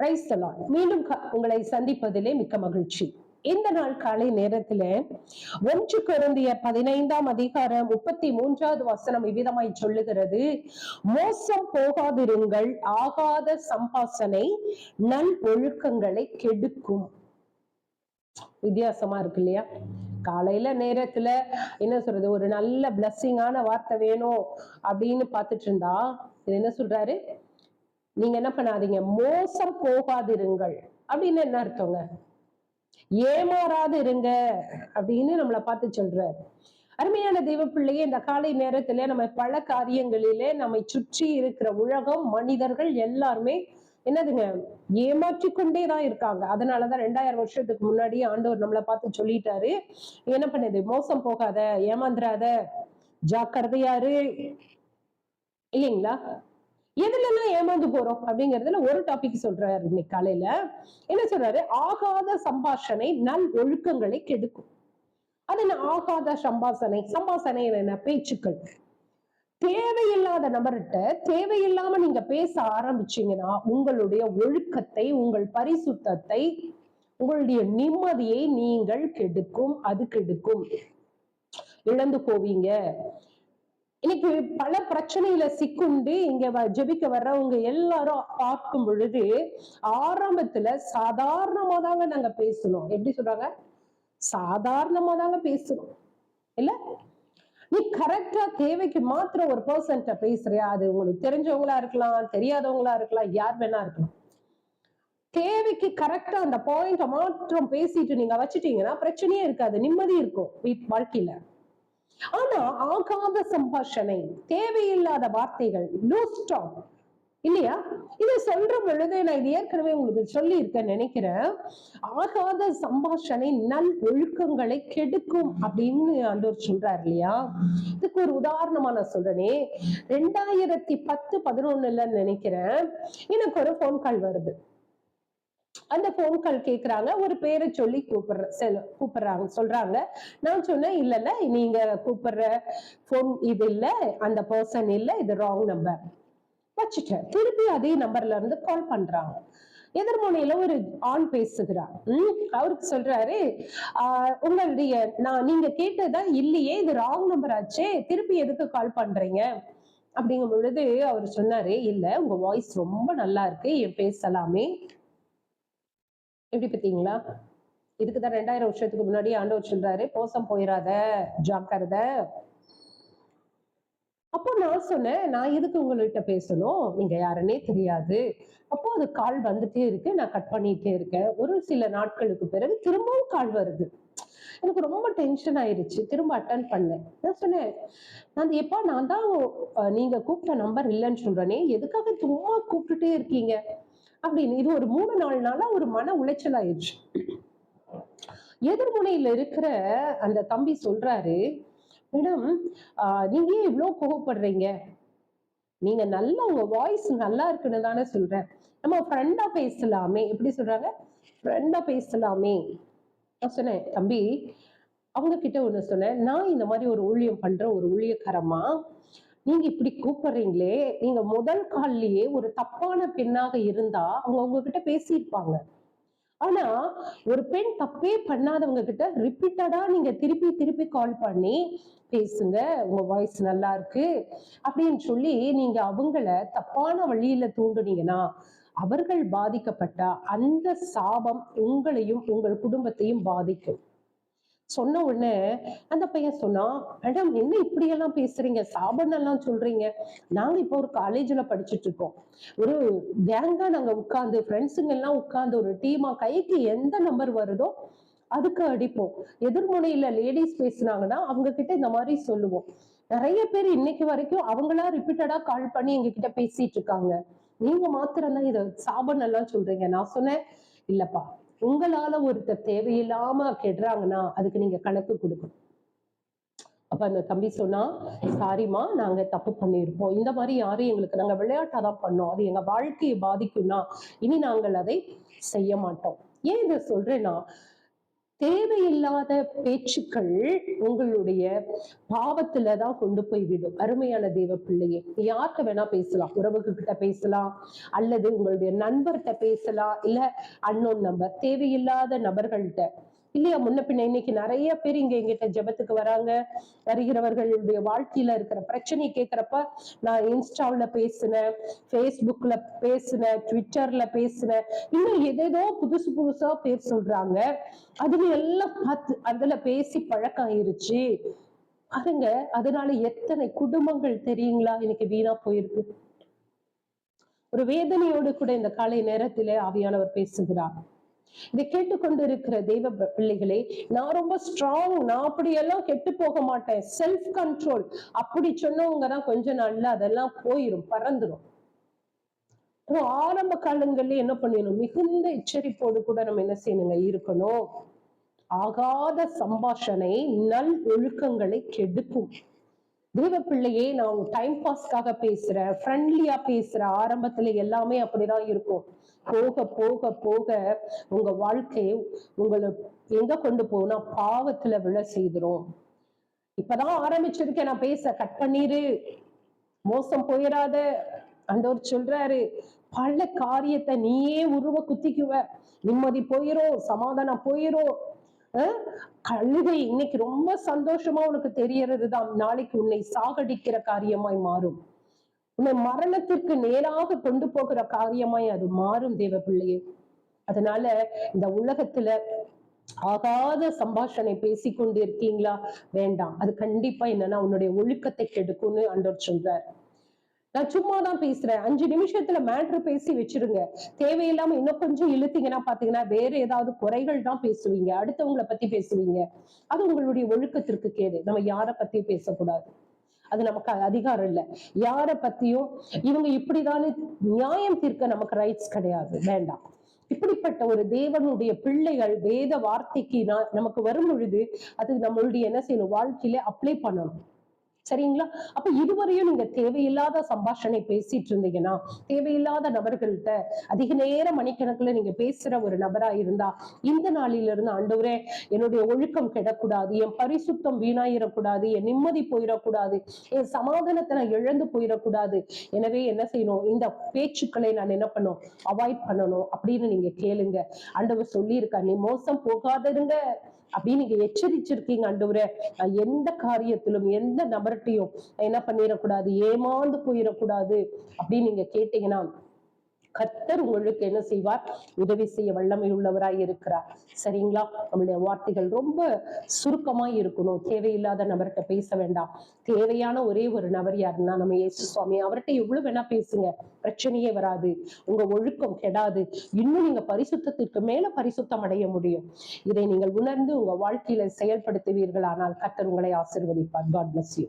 Price மீண்டும் உங்களை சந்திப்பதிலே மிக்க மகிழ்ச்சி. இந்த நாள் காலை நேரத்துல ஒன்று குருந்திய பதினைந்தாம் அதிகாரம் முப்பத்தி மூன்றாவது வசனம் இவ்விதமாய் சொல்லுகிறது. மோசம் போகாதிருங்கள் ஆகாத சம்பாசனை நல் ஒழுக்கங்களை கெடுக்கும். வித்தியாசமா இருக்கு இல்லையா? காலையில நேரத்துல என்ன சொல்றது? ஒரு நல்ல பிளஸ்ஸிங்கான வார்த்தை வேணும் அப்படின்னு பார்த்துட்டு இருந்தா இது என்ன சொல்றாரு? நீங்க என்ன பண்ணாதீங்க மோசம் போகாதிருங்கள். அப்படின்னு என்ன அர்த்தங்க? ஏமாறாது இருங்க அப்படின்னு நம்மளை பார்த்து சொல்றாரு. அருமையான தெய்வ பிள்ளையே இந்த காலை நேரத்துல நம்ம பல காரியங்களிலே நம்மை சுற்றி இருக்கிற உலகம் மனிதர்கள் எல்லாருமே என்னதுங்க ஏமாற்றி கொண்டே தான் இருக்காங்க. அதனாலதான் ரெண்டாயிரம் வருஷத்துக்கு முன்னாடி ஆண்டவர் நம்மளை பார்த்து சொல்லிட்டாரு. என்ன பண்ணுது? மோசம் போகாத ஏமாந்துராத ஜாக்கிரதையாரு இல்லைங்களா? எதுலலாம் ஏமாந்து போறோம் அப்படிங்கறதுல ஒரு டாபிக் சொல்றாரு இன்னைக்கு காலையில. என்ன சொல்றாரு? ஆகாத சம்பாஷணை நல் ஒழுக்கங்களை கெடுக்கும். அது என்ன? ஆகாத சம்பாசனை சம்பாசனை என்ன? பேச்சுக்கள். தேவையில்லாத நபர்கிட்ட தேவையில்லாம நீங்க பேச ஆரம்பிச்சீங்கன்னா உங்களுடைய ஒழுக்கத்தை உங்கள் பரிசுத்தத்தை உங்களுடைய நிம்மதியை நீங்கள் கெடுக்கும். அது கெடுக்கும். இழந்து போவீங்க. இன்னைக்கு பல பிரச்சனையில சிக்குண்டு இங்க வ- ஜெபிக்க வர்றவங்க எல்லாரும் பார்க்கும் பொழுது ஆரம்பத்துல சாதாரணமா தாங்க நாங்க பேசணும் எப்படி சொல்றாங்க? சாதாரணமா தாங்க பேசணும் இல்ல? நீ கரெக்டா தேவைக்கு மாத்திரம் ஒரு பர்சன்ட்ட பேசுறியா? அது உங்களுக்கு தெரிஞ்சவங்களா இருக்கலாம் தெரியாதவங்களா இருக்கலாம் யார் வேணா இருக்கலாம். தேவைக்கு கரெக்டா அந்த பாயிண்ட மாற்றம் பேசிட்டு நீங்க வச்சுட்டீங்கன்னா பிரச்சனையே இருக்காது நிம்மதி இருக்கும் வீட் வாழ்க்கையில. ஆனா ஆகாத சம்பாஷணை தேவையில்லாத வார்த்தைகள் லூ ஸ்டாப் இல்லையா? இதை சொல்ற பொழுது நான் இது ஏற்கனவே உங்களுக்கு சொல்லி இருக்கேன் நினைக்கிறேன். ஆகாத சம்பாஷணை நல் ஒழுக்கங்களை கெடுக்கும் அப்படின்னு ஆண்டோர் சொல்றாரு இல்லையா? இதுக்கு ஒரு உதாரணமா நான் சொல்றேனே. ரெண்டாயிரத்தி பத்து பதினொன்னுல நினைக்கிறேன். எனக்கு ஒரு ஃபோன் கால் வருது. அந்த போன் கால் கேக்குறாங்க. ஒரு பேரை சொல்லி கூப்பிடுற செல் கூப்பிடுறாங்க சொல்றாங்க. நான் சொன்னேன் இல்ல இல்ல நீங்க கூப்பிடுற ஃபோன் இது இல்ல அந்த பர்சன் இல்ல இது ராங் நம்பர் வச்சுட்டேன். திருப்பி அதே நம்பர்ல இருந்து கால் பண்றாங்க. எதிர்முனையில ஒரு ஆண் பேசுகிறார். உம் அவருக்கு சொல்றாரு ஆஹ் உங்களுடைய நான் நீங்க கேட்டதா இல்லையே இது ராங் நம்பர் ஆச்சே திருப்பி எதுக்கு கால் பண்றீங்க? அப்படிங்கும் பொழுது அவர் சொன்னாரு இல்ல உங்க வாய்ஸ் ரொம்ப நல்லா இருக்கு என் பேசலாமே எப்படி பார்த்தீங்களா இதுக்குதான் ரெண்டாயிரம் வருஷத்துக்கு முன்னாடி ஆண்டவர் சொல்றாரு மோசம் போயிடாத ஜாக்கிரத அப்போ நான் சொன்னேன் நான் எதுக்கு உங்கள்கிட்ட பேசணும்? நீங்க யாருன்னே தெரியாது. அப்போ அது கால் வந்துட்டே இருக்கு நான் கட் பண்ணிட்டே இருக்கேன். ஒரு சில நாட்களுக்கு பிறகு திரும்பவும் கால் வருது. எனக்கு ரொம்ப டென்ஷன் ஆயிருச்சு திரும்ப அட்டன் பண்ணேன். நான் சொன்னேன் நான் எப்பா நான் தான் நீங்க கூப்பிட்ட நம்பர் இல்லைன்னு சொல்றேனே எதுக்காக சும்மா கூப்பிட்டுட்டே இருக்கீங்க? அப்படின்னு. இது ஒரு மூணு நாலு நாளா ஒரு மன உளைச்சல் ஆயிடுச்சு எதிர்முனையில இருக்கிற அந்த தம்பி சொல்றாரு மேடம் நீங்க ஏன் இவ்வளவு கோவப்படுறீங்க? நீங்க நல்ல உங்க வாய்ஸ் நல்லா இருக்குன்னு தானே சொல்றேன். நம்ம ஃப்ரெண்டா பேசலாமே. எப்படி சொல்றாங்க? ஃப்ரெண்டா பேசலாமே. நான் சொன்னேன் தம்பி அவங்க கிட்ட ஒண்ணு சொன்னேன். நான் இந்த மாதிரி ஒரு ஊழியம் பண்ற ஒரு ஊழியக்காரமா நீங்க இப்படி கூப்பிடுறீங்களே நீங்க முதல் கால்லயே ஒரு தப்பான பெண்ணாக இருந்தா அவங்க உங்ககிட்ட பேசியிருப்பாங்க. ஆனா ஒரு பெண் தப்பே பண்ணாதவங்க கிட்ட ரிப்பீட்டடா நீங்க திருப்பி திருப்பி கால் பண்ணி பேசுங்க உங்க வாய்ஸ் நல்லா இருக்கு அப்படின்னு சொல்லி நீங்க அவங்கள தப்பான வழியில தூண்டுனீங்கன்னா அவர்கள் பாதிக்கப்பட்டா அந்த சாபம் உங்களையும் உங்கள் குடும்பத்தையும் பாதிக்கும். சொன்ன உடனே அந்த பையன் சொன்னான் மேடம் என்ன இப்படி எல்லாம் பேசுறீங்க? சாபம் எல்லாம் சொல்றீங்க. நாங்க இப்போ ஒரு காலேஜ்ல படிச்சுட்டு இருக்கோம். ஒரு கேங்கா நாங்க உட்கார்ந்து ஃப்ரெண்ட்ஸுங்க எல்லாம் உட்காந்து ஒரு டீமா கைக்கு எந்த நம்பர் வருதோ அதுக்கு அடிப்போம். எதிர்முனையில லேடிஸ் பேசுனாங்கன்னா அவங்க கிட்ட இந்த மாதிரி சொல்லுவோம். நிறைய பேர் இன்னைக்கு வரைக்கும் அவங்களா ரிப்பீட்டடா கால் பண்ணி எங்க கிட்ட பேசிட்டு இருக்காங்க. நீங்க மாத்திரம் தான் இத சாபம் எல்லாம் சொல்றீங்க. நான் சொன்னேன் இல்லப்பா உங்களால ஒருத்தர் தேவையில்லாம கெடுறாங்கன்னா அதுக்கு நீங்க கணக்கு கொடுக்கணும். அப்ப அந்த தம்பி சொன்னா சாரிம்மா நாங்க தப்பு பண்ணியிருப்போம். இந்த மாதிரி யாரும் எங்களுக்கு நாங்க விளையாட்டா தான் பண்ணோம். அது எங்க வாழ்க்கையை பாதிக்கும்னா இனி நாங்கள் அதை செய்ய மாட்டோம். ஏன் இதை சொல்றேன்னா தேவையில்லாத பேச்சுக்கள் உங்களுடைய பாவத்துல தான் கொண்டு போய் விடும். அருமையான தேவ பிள்ளையே யார்கிட்ட வேணா பேசலாம். உறவுக்கு கிட்ட பேசலாம் அல்லது உங்களுடைய நண்பர்கிட்ட பேசலாம் இல்ல அன்னோன் நம்பர் தேவையில்லாத நபர்கள்ட்ட இல்லையா? முன்ன பின்ன இன்னைக்கு நிறைய பேர் இங்க எங்கிட்ட ஜெபத்துக்கு வராங்க. வருகிறவர்களுடைய வாழ்க்கையில இருக்கிற பிரச்சனை கேட்கிறப்ப நான் இன்ஸ்டாவில் பேசினேன் ஃபேஸ்புக்ல பேசினேன் ட்விட்டர்ல பேசினேன். இன்னும் எதேதோ புதுசு புதுசா பேர் சொல்றாங்க. அதுல எல்லாம் பார்த்து அதுல பேசி பழக்கம் ஆயிருச்சு அதுங்க அதனால எத்தனை குடும்பங்கள் தெரியுங்களா? இன்னைக்கு வீணா போயிருக்கு. ஒரு வேதனையோடு கூட இந்த காலை நேரத்திலே ஆவியானவர் பேசுகிறார். இதை கேட்டுக்கொண்டிருக்கிற தெய்வ பிள்ளைகளே நான் ரொம்ப ஸ்ட்ராங் நான் அப்படியெல்லாம் கெட்டு போக மாட்டேன். செல்ஃப் கண்ட்ரோல் அப்படி சொன்னவங்க தான் கொஞ்ச நாள்ல அதெல்லாம் போயிரும் பறந்துடும் ஆரம்ப காலங்கள்ல என்ன பண்ணிடணும்? மிகுந்த எச்சரிப்போடு கூட நம்ம என்ன செய்யணுங்க? இருக்கணும். ஆகாத சம்பாஷனை நல் ஒழுக்கங்களை கெடுக்கும். தெய்வ பிள்ளையே நான் டைம் பாஸ்க்காக பேசுறேன். ஃப்ரெண்ட்லியா பேசுற ஆரம்பத்துல எல்லாமே அப்படிதான் இருக்கும். போக போக போக உங்க வாழ்க்கையை உங்களை எங்க கொண்டு போனா பாவத்துல விழ செய்திரும். இப்பதான் ஆரம்பிச்சிருக்கேன் நான் பேச. கட் பண்ணிரு. மோசம் போயிடாத. ஆண்டவர் சொல்றாரு பல காரியத்தை நீயே உருவ குத்திக்குவ. நிம்மதி போயிரும் சமாதானம் போயிரும். அஹ் கழுதை இன்னைக்கு ரொம்ப சந்தோஷமா உனக்கு தெரியறது தான் நாளைக்கு உன்னை சாகடிக்கிற காரியமாய் மாறும். உன்னை மரணத்திற்கு நேராக கொண்டு போகிற காரியமாய் அது மாறும் தேவ பிள்ளையே அதனால இந்த உலகத்துல ஆகாத சம்பாஷணை பேசிக்கொண்டு இருக்கீங்களா வேண்டாம். அது கண்டிப்பா என்னன்னா உன்னுடைய ஒழுக்கத்தை கெடுக்கும்னு ஆண்டவர் சொல்றார். நான் சும்மா தான் பேசுறேன். அஞ்சு நிமிஷத்துல மேட்ரு பேசி வச்சிருங்க. தேவையில்லாம இன்னும் கொஞ்சம் இழுத்தீங்கன்னா பாத்தீங்கன்னா வேற ஏதாவது குறைகள் தான் பேசுவீங்க. அடுத்தவங்கள பத்தி பேசுவீங்க. அது உங்களுடைய ஒழுக்கத்திற்கு கேடு. நம்ம யார பத்தி பேசக்கூடாது. அது நமக்கு அதிகாரம் இல்லை. யாரை பத்தியும் இவங்க இப்படிதானே நியாயம் தீர்க்க நமக்கு ரைட்ஸ் கிடையாது. வேண்டாம். இப்படிப்பட்ட ஒரு தேவனுடைய பிள்ளைகள் வேத வார்த்தைக்கு நமக்கு வரும் பொழுது அது நம்மளுடைய என்ன செய்யணும்? வாழ்க்கையில அப்ளை பண்ணணும். சரிங்களா? அப்ப இதுவரையும் நீங்க தேவையில்லாத சம்பாஷணை பேசிட்டு இருந்தீங்கன்னா தேவையில்லாத நபர்கள்ட்ட அதிக நேர மணிக்கணக்குல நீங்க பேசுற ஒரு நபரா இருந்தா இந்த நாளில இருந்து ஆண்டவரே என்னுடைய ஒழுக்கம் கெடக்கூடாது என் பரிசுத்தம் வீணாயிடக்கூடாது என் நிம்மதி போயிடக்கூடாது என் சமாதானத்தை நான் இழந்து போயிடக்கூடாது எனவே என்ன செய்யணும்? இந்த பேச்சுக்களை நான் என்ன பண்ணும் அவாய்ட் பண்ணணும் அப்படின்னு நீங்க கேளுங்க. ஆண்டவர் சொல்லியிருக்கா நீ மோசம் போகாதிருங்க. அப்படின்னு நீங்க எச்சரிச்சிருக்கீங்க ஆண்டவரே. எந்த காரியத்திலும் எந்த நபர்கிட்டையும் என்ன பண்ணிடக்கூடாது ஏமாந்து போயிடக்கூடாது அப்படின்னு நீங்க கேட்டீங்கன்னா கர்த்தர் உங்களுக்கு என்ன செய்வார்? உதவி செய்ய வல்லமை உள்ளவராய் இருக்கிறார். சரிங்களா? நம்மளுடைய வார்த்தைகள் ரொம்ப சுருக்கமாய் இருக்கணும். தேவையில்லாத நபர்கிட்ட பேச வேண்டாம். தேவையான ஒரே ஒரு நபர் யாருன்னா நம்ம இயேசு சுவாமி அவர்கிட்ட எவ்வளவு வேணா பேசுங்க. பிரச்சனையே வராது. உங்க ஒழுக்கம் கெடாது. இன்னும் நீங்க பரிசுத்தத்திற்கு மேல பரிசுத்தம் அடைய முடியும். இதை நீங்கள் உணர்ந்து உங்க வாழ்க்கையில செயல்படுத்துவீர்கள் ஆனால் கர்த்தர் உங்களை ஆசீர்வதிப்பார். God bless you